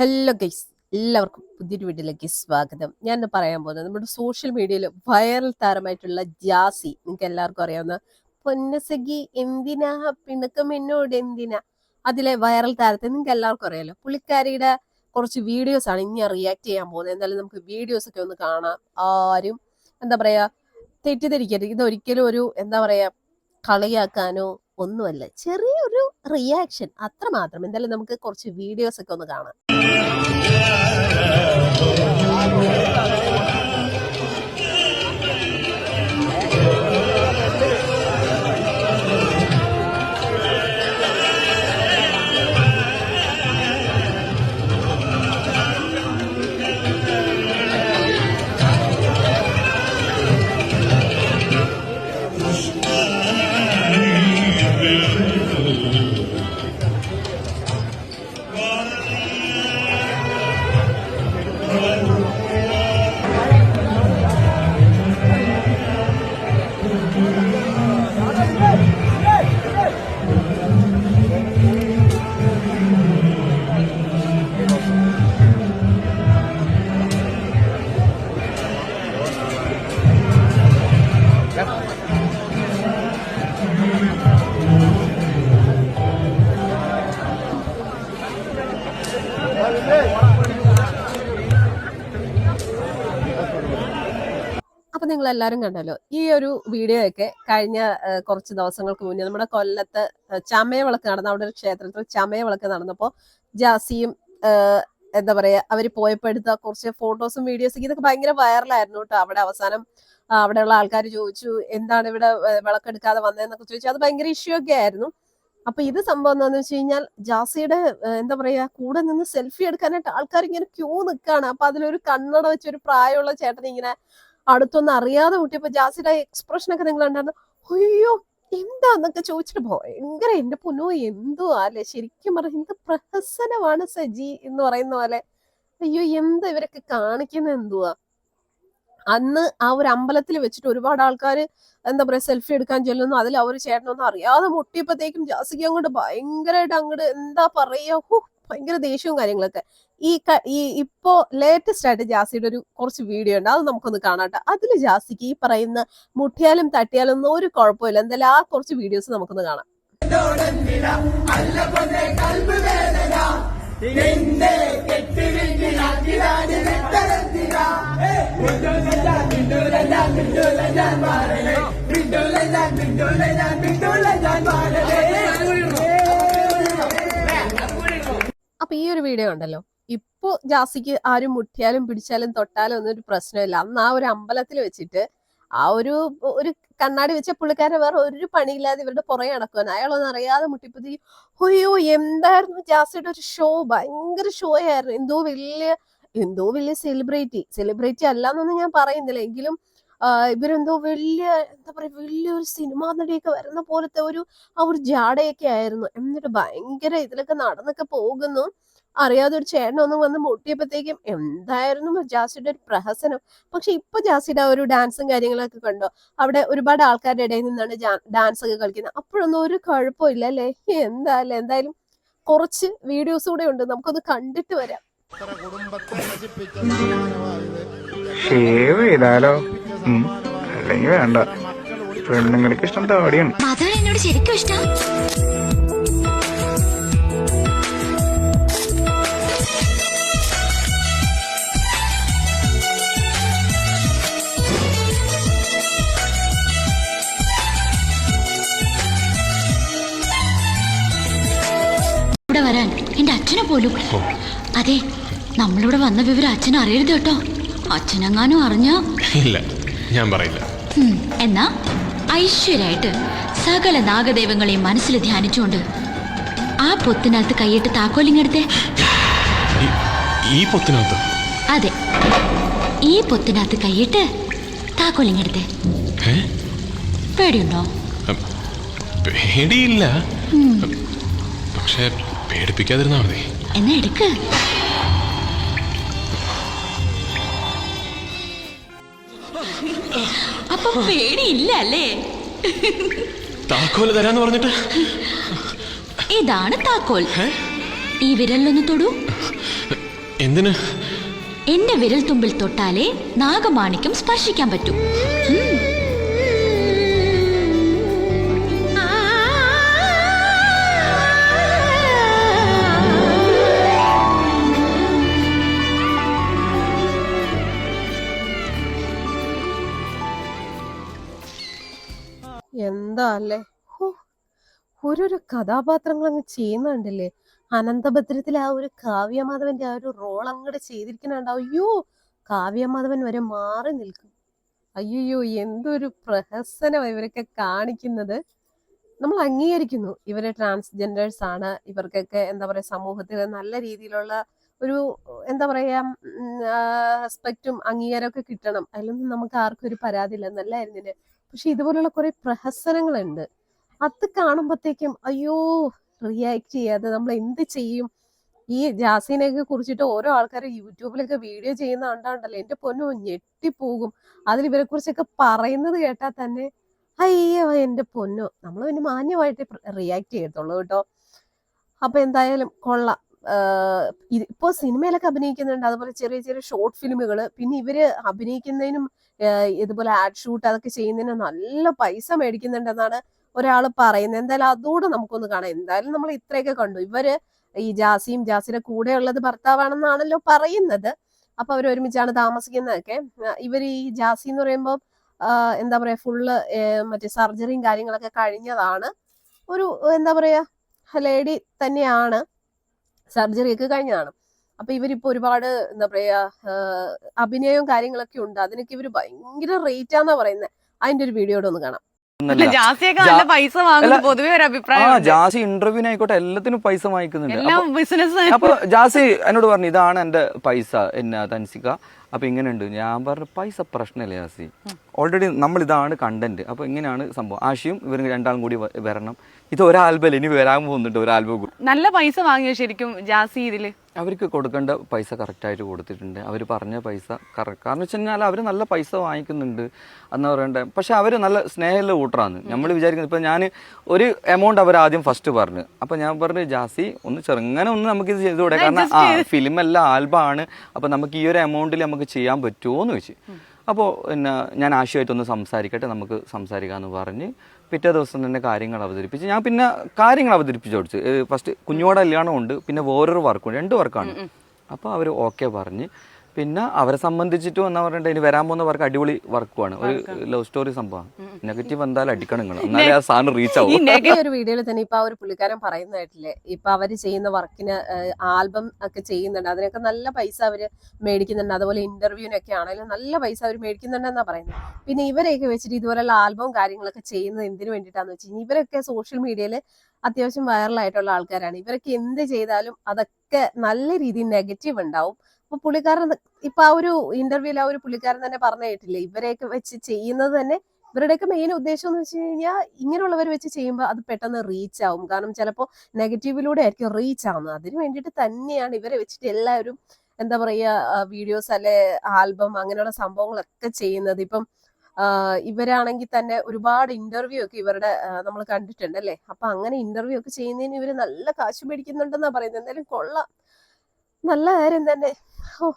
Hello guys എല്ലാവർക്കും പുതിയൊരു വീഡിയോയിലേക്ക് സ്വാഗതം. ഞാൻ പറയാൻ പോകുന്നത് നമ്മുടെ സോഷ്യൽ മീഡിയയിൽ വൈറൽ താരമായിട്ടുള്ള ജാസി. നിങ്ങൾക്ക് എല്ലാവർക്കും അറിയാവുന്ന പൊന്നസഖി എന്തിനാ? പിണക്കം എന്നോട് എന്തിനാ? അതിലെ വൈറൽ താരത്തെ നിങ്ങൾക്ക് എല്ലാവർക്കും അറിയാലോ. പുള്ളിക്കാരിയുടെ കുറച്ച് വീഡിയോസ് ആണ് ഇനി റിയാക്ട് ചെയ്യാൻ പോകുന്നത്. എന്തായാലും നമുക്ക് വീഡിയോസ് ഒക്കെ ഒന്ന് കാണാം. ആരും എന്താ പറയാ തെറ്റിദ്ധരിക്കരുത്. ഇതൊരിക്കലും ഒരു എന്താ പറയാ കളിയാക്കാനോ ഒന്നുമല്ല. ചെറിയൊരു റിയാക്ഷൻ അത്രമാത്രം. എന്തായാലും നമുക്ക് കുറച്ച് വീഡിയോസ് ഒക്കെ ഒന്ന് കാണാം. Yeah. നിങ്ങൾ എല്ലാവരും കണ്ടല്ലോ. ഈ ഒരു വീഡിയോ ഒക്കെ കഴിഞ്ഞ കുറച്ച് ദിവസങ്ങൾക്ക് മുന്നേ നമ്മുടെ കൊല്ലത്ത് ചമയ ചമയവിളക്ക് നടന്ന അവിടെ ഒരു ക്ഷേത്രത്തിൽ ചമയവിളക്ക് നടന്നപ്പോ ജാസിയും എന്താ പറയാ അവർ പോയപ്പോ എടുത്ത കുറച്ച് ഫോട്ടോസും വീഡിയോസും ഇതൊക്കെ ഭയങ്കര വൈറലായിരുന്നു കേട്ടോ. അവിടെ അവസാനം അവിടെയുള്ള ആൾക്കാർ ചോദിച്ചു എന്താണ് ഇവിടെ വിളക്കെടുക്കാതെ വന്നതെന്നൊക്കെ ചോദിച്ചു. അത് ഭയങ്കര ഇഷ്യൂ ഒക്കെ ആയിരുന്നു. അപ്പൊ ഇത് സംഭവം എന്താന്ന് വെച്ച് കഴിഞ്ഞാൽ ജാസിയുടെ എന്താ പറയാ കൂടെ നിന്ന് സെൽഫി എടുക്കാനായിട്ട് ആൾക്കാർ ഇങ്ങനെ ക്യൂ നിൽക്കാണ് അപ്പൊ അതിലൊരു കണ്ണട വെച്ച് ഒരു പ്രായമുള്ള ചേട്ടൻ ഇങ്ങനെ അടുത്തൊന്നും അറിയാതെ കൂട്ടിയപ്പോ ജാസിയുടെ എക്സ്പ്രഷൻ ഒക്കെ നിങ്ങൾ ഉണ്ടായിരുന്നു അയ്യോ എന്താന്നൊക്കെ ചോദിച്ചിട്ട് ഭയങ്കര എന്റെ പൊന്നോ എന്തോ അല്ലെ ശരിക്കും പറഞ്ഞ എന്ത് പ്രഹസനമാണ് സജി എന്ന് പറയുന്ന പോലെ. അയ്യോ എന്താ ഇവരൊക്കെ കാണിക്കുന്ന എന്തുവാ? അന്ന് ആ ഒരു അമ്പലത്തിൽ വെച്ചിട്ട് ഒരുപാട് ആൾക്കാർ എന്താ പറയാ സെൽഫി എടുക്കാൻ ചെല്ലുന്നു. അതിൽ അവർ ചേട്ടനൊന്നും അറിയാതെ മുട്ടിയപ്പോഴത്തേക്കും ജാസിക്ക് അങ്ങോട്ട് ഭയങ്കരമായിട്ട് അങ്ങോട്ട് എന്താ പറയാ ഹോ ഭയങ്കര ദേഷ്യവും കാര്യങ്ങളൊക്കെ ഈ ഈ ഇപ്പോ ലേറ്റസ്റ്റ് ആയിട്ട് ജാസിയുടെ ഒരു കുറച്ച് വീഡിയോ ഉണ്ട് അത് നമുക്കൊന്ന് കാണാട്ടെ അതിൽ ജാസിക്ക് ഈ പറയുന്ന മുട്ടിയാലും തട്ടിയാലും ഒന്നും ഒരു കുഴപ്പമില്ല എന്തായാലും ആ കുറച്ച് വീഡിയോസ് നമുക്കൊന്ന് കാണാം അപ്പൊ ഈ ഒരു വീഡിയോ ഉണ്ടല്ലോ ഇപ്പൊ ജാസിക്ക് ആരും മുട്ടിയാലും പിടിച്ചാലും തൊട്ടാലും ഒന്നും ഒരു പ്രശ്നമില്ല. അന്ന് ആ ഒരു അമ്പലത്തിൽ വെച്ചിട്ട് ആ ഒരു ഒരു കണ്ണാടി വെച്ച പുള്ളിക്കാരൻ വേറെ ഒരു പണിയില്ലാതെ ഇവരുടെ പുറകെ നടക്കുവാൻ. അയാളൊന്നും അറിയാതെ മുട്ടിപ്പത്തി അയ്യോ എന്തായിരുന്നു ജാസിയുടെ ഒരു ഷോ ഭയങ്കര ഷോ ആയിരുന്നു. എന്തോ വലിയ എന്തോ വലിയ സെലിബ്രിറ്റി സെലിബ്രിറ്റി അല്ല എന്നൊന്നും ഞാൻ പറയുന്നില്ല. എങ്കിലും ഇവരെന്തോ വലിയ എന്താ പറയുക വലിയൊരു സിനിമാ നടിയൊക്കെ വരുന്ന പോലത്തെ ഒരു ആ ഒരു ജാടയൊക്കെ ആയിരുന്നു. എന്നിട്ട് ഭയങ്കര ഇതിലൊക്കെ നടന്നൊക്കെ പോകുന്നു. അറിയാതെ ഒരു ചേട്ടനൊന്നും വന്ന് മുട്ടിയപ്പോഴത്തേക്കും എന്തായിരുന്നു ജാസിയുടെ ഒരു പ്രഹസനം. പക്ഷെ ഇപ്പൊ ജാസിയുടെ ആ ഒരു ഡാൻസും കാര്യങ്ങളൊക്കെ കണ്ടോ? അവിടെ ഒരുപാട് ആൾക്കാരുടെ ഇടയിൽ നിന്നാണ് ഡാൻസ് ഒക്കെ കളിക്കുന്നത്. അപ്പോഴൊന്നും ഒരു കുഴപ്പമില്ല അല്ലേ എന്താ അല്ലേ? എന്തായാലും കുറച്ച് വീഡിയോസ് കൂടെ ഉണ്ട്. നമുക്കൊന്ന് കണ്ടിട്ട് വരാം. കുടുംബത്തെ അല്ലെങ്കിൽ വേണ്ട. പെണ്ണുങ്ങൾക്ക് ഇഷ്ടം താടിയാണ് മാധവൻ എന്നോട് ശരിക്കും ഇഷ്ടം? ഇവിടെ വരാൻ എന്റെ അച്ഛനെ പോലും. അതെ നമ്മളിവിടെ വന്ന വിവരം അച്ഛൻ അറിയരുത് കേട്ടോ. അച്ഛനെങ്ങാനും അറിഞ്ഞ ഇല്ല. ഞാൻ പറയില്ല. എന്നാ? ഐശ്വര്യായിട്ട് സകല നാഗദൈവങ്ങളെ മനസ്സിൽ ധ്യാനിച്ചുകൊണ്ട് ആ പൊത്തിനകത്ത് കൈയിട്ട് താക്കോലിങ്ങെടുത്തേ ഈ- പൊത്തിനകത്ത്? അതെ. ഈ പൊത്തിനകത്ത് കൈയിട്ട് താക്കോലിങ്ങെടുത്തേ പേടിയുണ്ടോ? പേടിയില്ല. പക്ഷെ പേടിപ്പിക്കാതിരുന്നാ മതി. എന്നാ എടുക്ക്. അപ്പൊ പേടിയില്ല അല്ലേ താക്കോൽ തരാന്ന് പറഞ്ഞിട്ട്? ഇതാണ് താക്കോൽ. ഈ വിരലിലൊന്ന് തൊടൂ. എന്തിന്? എന്റെ വിരൽ തുമ്പിൽ തൊട്ടാലേ നാഗമാണിക്യം സ്പർശിക്കാൻ പറ്റൂ. ഹോ, ഓരോരോ കഥാപാത്രങ്ങൾ അങ്ങ് ചെയ്യുന്നുണ്ടല്ലേ? അനന്തഭദ്രത്തിലെ ആ ഒരു കാവ്യമാധവന്റെ ആ ഒരു റോൾ അങ്ങോട്ട് ചെയ്തിരിക്കുന്നുണ്ടാവും അയ്യോ കാവ്യമാധവൻ വരെ മാറി നിൽക്കും. അയ്യോ എന്തൊരു പ്രഹസനം ഇവരൊക്കെ കാണിക്കുന്നത്. നമ്മൾ അംഗീകരിക്കുന്നു. ഇവർ ട്രാൻസ്ജെൻഡേഴ്സ് ആണ്. ഇവർക്കൊക്കെ എന്താ പറയാ സമൂഹത്തിൽ നല്ല രീതിയിലുള്ള ഒരു എന്താ പറയാ റെസ്പെക്റ്റും അംഗീകാരമൊക്കെ കിട്ടണം. അതിലൊന്നും നമുക്ക് ആർക്കും ഒരു പരാതി ഇല്ല നല്ലായിരുന്നില്ല പക്ഷെ ഇതുപോലുള്ള കുറെ പ്രഹസനങ്ങളുണ്ട്. അത് കാണുമ്പോഴത്തേക്കും അയ്യോ റിയാക്ട് ചെയ്യാതെ നമ്മൾ എന്ത് ചെയ്യും? ഈ ജാസീനൊക്കെ കുറിച്ചിട്ട് ഓരോ ആൾക്കാർ യൂട്യൂബിലൊക്കെ വീഡിയോ ചെയ്യുന്ന കണ്ടാണ്ടല്ലോ എന്റെ പൊന്നു ഞെട്ടിപ്പോകും. അതിൽ ഇവരെ കുറിച്ചൊക്കെ പറയുന്നത് കേട്ടാൽ തന്നെ അയ്യോ എന്റെ പൊന്നു. നമ്മൾ പിന്നെ മാന്യമായിട്ട് റിയാക്ട് ചെയ്യത്തുള്ളൂ കേട്ടോ. അപ്പൊ എന്തായാലും കൊള്ളാം. ആഹ് ഇത് ഇപ്പൊ സിനിമയിലൊക്കെ അഭിനയിക്കുന്നുണ്ട്. അതുപോലെ ചെറിയ ചെറിയ ഷോർട്ട് ഫിലിമുകൾ പിന്നെ ഇവർ അഭിനയിക്കുന്നതിനും ഇതുപോലെ ആഡ് ഷൂട്ട് അതൊക്കെ ചെയ്യുന്നതിനും നല്ല പൈസ മേടിക്കുന്നുണ്ടെന്നാണ് ഒരാൾ പറയുന്നത്. എന്തായാലും അതോടെ നമുക്കൊന്ന് കാണാം. എന്തായാലും നമ്മൾ ഇത്രയൊക്കെ കണ്ടു. ഇവർ ഈ ജാസിയും ജാസിയുടെ കൂടെ ഉള്ളത് ഭർത്താവാണെന്നാണല്ലോ പറയുന്നത്. അപ്പൊ അവർ ഒരുമിച്ചാണ് താമസിക്കുന്നതൊക്കെ. ഇവർ ഈ ജാസി എന്ന് പറയുമ്പോൾ എന്താ പറയാ ഫുള്ള് മറ്റേ സർജറിയും കാര്യങ്ങളൊക്കെ കഴിഞ്ഞതാണ്. ഒരു എന്താ പറയാ ലേഡി തന്നെയാണ്. സർജറി ഒക്കെ കഴിഞ്ഞതാണ് അപ്പൊ ഇവരിപ്പോ ഒരുപാട് എന്താ പറയാ അഭിനയവും കാര്യങ്ങളൊക്കെ ഉണ്ട്. അതിനൊക്കെ ഇവർ ഭയങ്കര റേറ്റ് ആന്നാ പറയുന്നത് അതിന്റെ ഒരു വീഡിയോ ഒന്ന് കാണാം. പൈസ പൊതുവെ ഒരു അഭിപ്രായം ജാസി ഇന്റർവ്യൂവിന് ആയിക്കോട്ടെ എല്ലാത്തിനും പൈസ വാങ്ങിക്കുന്നുണ്ട്. അപ്പൊ ജാസി എന്നോട് പറഞ്ഞു ഇതാണ് എന്റെ പൈസ എന്നാ തൻസിക. അപ്പൊ ഇങ്ങനെയുണ്ട്. ഞാൻ പറഞ്ഞു പൈസ പ്രശ്നമില്ല ജാസി ഓൾറെഡി നമ്മൾ ഇതാണ് കണ്ടന്റ് അപ്പൊ ഇങ്ങനെയാണ് സംഭവം. ആശയും ഇവർ രണ്ടാളും കൂടി വരണം. ഇത് ഒരാൽബം ഇനി വരാൻ പോകുന്നുണ്ട് ഒരു ആൽബം നല്ല പൈസ വാങ്ങിയ ശരിക്കും ജാസി ഇതിൽ? അവർക്ക് കൊടുക്കേണ്ട പൈസ കറക്റ്റായിട്ട് കൊടുത്തിട്ടുണ്ട്. അവർ പറഞ്ഞ പൈസ കറക്റ്റ് കാരണം വെച്ച് കഴിഞ്ഞാൽ അവർ നല്ല പൈസ വാങ്ങിക്കുന്നുണ്ട് എന്ന് പറയണ്ടേ. പക്ഷെ അവർ നല്ല സ്നേഹമുള്ള കൂട്ടറാണ് നമ്മൾ വിചാരിക്കുന്നത് ഇപ്പം ഞാൻ ഒരു എമൗണ്ട് അവർ ആദ്യം ഫസ്റ്റ് പറഞ്ഞു. അപ്പം ഞാൻ പറഞ്ഞു ജാസി ഒന്ന് ചെറുങ്ങനെ ഒന്ന് നമുക്ക് ഇത് ചെയ്തുകൂടെ കാരണം ആ ഫിലിം അല്ല ആൽബമാണ് അപ്പം നമുക്ക് ഈ ഒരു എമൗണ്ടിൽ നമുക്ക് ചെയ്യാൻ പറ്റുമോ എന്ന് ചോദിച്ചു അപ്പോൾ പിന്നെ ഞാൻ ആശയമായിട്ടൊന്ന് സംസാരിക്കട്ടെ നമുക്ക് സംസാരിക്കാമെന്ന് പറഞ്ഞ് പിറ്റേ ദിവസം തന്നെ കാര്യങ്ങൾ അവതരിപ്പിച്ച് ഞാൻ പിന്നെ കാര്യങ്ങൾ അവതരിപ്പിച്ചു കൊടുത്തു ഫസ്റ്റ് കുഞ്ഞോടെ കല്യാണം ഉണ്ട് പിന്നെ വേറൊരു വർക്കുണ്ട് രണ്ട് വർക്കാണ് അപ്പോൾ അവർ ഓക്കെ പറഞ്ഞ് പിന്നെ അവരെ സംബന്ധിച്ചിട്ടും എന്നാ പറഞ്ഞിട്ട് ഇനി വരാൻ പോകുന്ന വർക്ക് അടിപൊളി വർക്കുമാണ് ഒരു ലവ് സ്റ്റോറി സംഭവം. നെഗറ്റീവ് എന്തായാലും അടിക്കണം നിങ്ങൾ. എന്നാലേ ആ സാധനം റീച്ച് ആവും. ഒരു വീഡിയോയിൽ തന്നെ ഇപ്പൊ ആ ഒരു പുള്ളിക്കാരൻ പറയുന്നതായിട്ടില്ലേ ഇപ്പൊ അവർ ചെയ്യുന്ന വർക്കിന് ആൽബം ഒക്കെ ചെയ്യുന്നുണ്ട്. അതിനൊക്കെ നല്ല പൈസ അവർ മേടിക്കുന്നുണ്ട്. അതുപോലെ ഇന്റർവ്യൂവിനൊക്കെ ആണെങ്കിലും നല്ല പൈസ അവർ മേടിക്കുന്നുണ്ടെന്നാ പറയുന്നത്. പിന്നെ ഇവരെയൊക്കെ വെച്ചിട്ട് ഇതുപോലുള്ള ആൽബവും കാര്യങ്ങളൊക്കെ ചെയ്യുന്നത് എന്തിനു വേണ്ടിയിട്ടാന്ന് വെച്ചാൽ ഇവരൊക്കെ സോഷ്യൽ മീഡിയയിൽ അത്യാവശ്യം വൈറലായിട്ടുള്ള ആൾക്കാരാണ്. ഇവരൊക്കെ എന്ത് ചെയ്താലും അതൊക്കെ നല്ല രീതിയിൽ നെഗറ്റീവ് ഉണ്ടാവും. അപ്പൊ പുള്ളിക്കാരൻ ഇപ്പൊ ആ ഒരു ഇന്റർവ്യൂല ആ ഒരു പുള്ളിക്കാരൻ തന്നെ പറഞ്ഞു കേട്ടില്ലേ? ഇവരെയൊക്കെ വെച്ച് ചെയ്യുന്നത് തന്നെ ഇവരുടെയൊക്കെ മെയിൻ ഉദ്ദേശം എന്ന് വെച്ച് കഴിഞ്ഞാൽ ഇങ്ങനെയുള്ളവർ വെച്ച് ചെയ്യുമ്പോൾ അത് പെട്ടെന്ന് റീച്ച് ആവും. കാരണം ചിലപ്പോൾ നെഗറ്റീവിലൂടെ ആയിരിക്കും റീച്ച് ആവുന്നത്. അതിന് വേണ്ടിയിട്ട് തന്നെയാണ് ഇവരെ വെച്ചിട്ട് എല്ലാവരും എന്താ പറയുക വീഡിയോസ് അല്ലെ ആൽബം അങ്ങനെയുള്ള സംഭവങ്ങളൊക്കെ ചെയ്യുന്നത്. ഇപ്പം ഇവരാണെങ്കിൽ തന്നെ ഒരുപാട് ഇന്റർവ്യൂ ഒക്കെ ഇവരുടെ നമ്മൾ കണ്ടിട്ടുണ്ട് അല്ലേ? അപ്പൊ അങ്ങനെ ഇന്റർവ്യൂ ഒക്കെ ചെയ്യുന്നതിന് ഇവർ നല്ല കാശ് മേടിക്കുന്നുണ്ടെന്നാ പറയുന്നത്. എന്തായാലും കൊള്ളാം. നല്ല കാര്യം തന്നെ. ഓ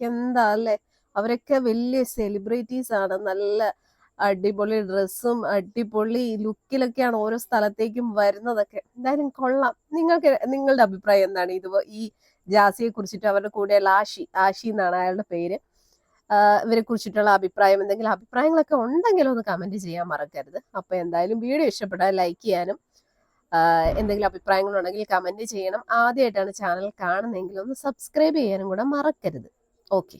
എന്താ അല്ലേ അവരൊക്കെ വലിയ സെലിബ്രിറ്റീസ് ആണ്. നല്ല അടിപൊളി ഡ്രസ്സും അടിപൊളി ലുക്കിലൊക്കെയാണ് ഓരോ സ്ഥലത്തേക്കും വരുന്നതൊക്കെ. എന്തായാലും കൊള്ളാം. നിങ്ങൾക്ക് നിങ്ങളുടെ അഭിപ്രായം എന്താണ്? ഇത് ഈ ജാസിയെ കുറിച്ചിട്ട് അവരുടെ കൂടെയുള്ള ആഷി ആഷി എന്നാണ് അയാളുടെ പേര്. ഇവരെ കുറിച്ചിട്ടുള്ള അഭിപ്രായം എന്തെങ്കിലും അഭിപ്രായങ്ങളൊക്കെ ഉണ്ടെങ്കിൽ ഒന്ന് കമന്റ് ചെയ്യാൻ മറക്കരുത്. അപ്പോൾ എന്തായാലും വീഡിയോ ഇഷ്ടപ്പെട്ടാൽ ലൈക്ക് ചെയ്യാനും എന്തെങ്കിലും അഭിപ്രായങ്ങളുണ്ടെങ്കിൽ കമന്റ് ചെയ്യണം. ആദ്യമായിട്ടാണ് ചാനൽ കാണുന്നതെങ്കിൽ ഒന്ന് സബ്സ്ക്രൈബ് ചെയ്യാനും കൂടെ മറക്കരുത്. ഓക്കെ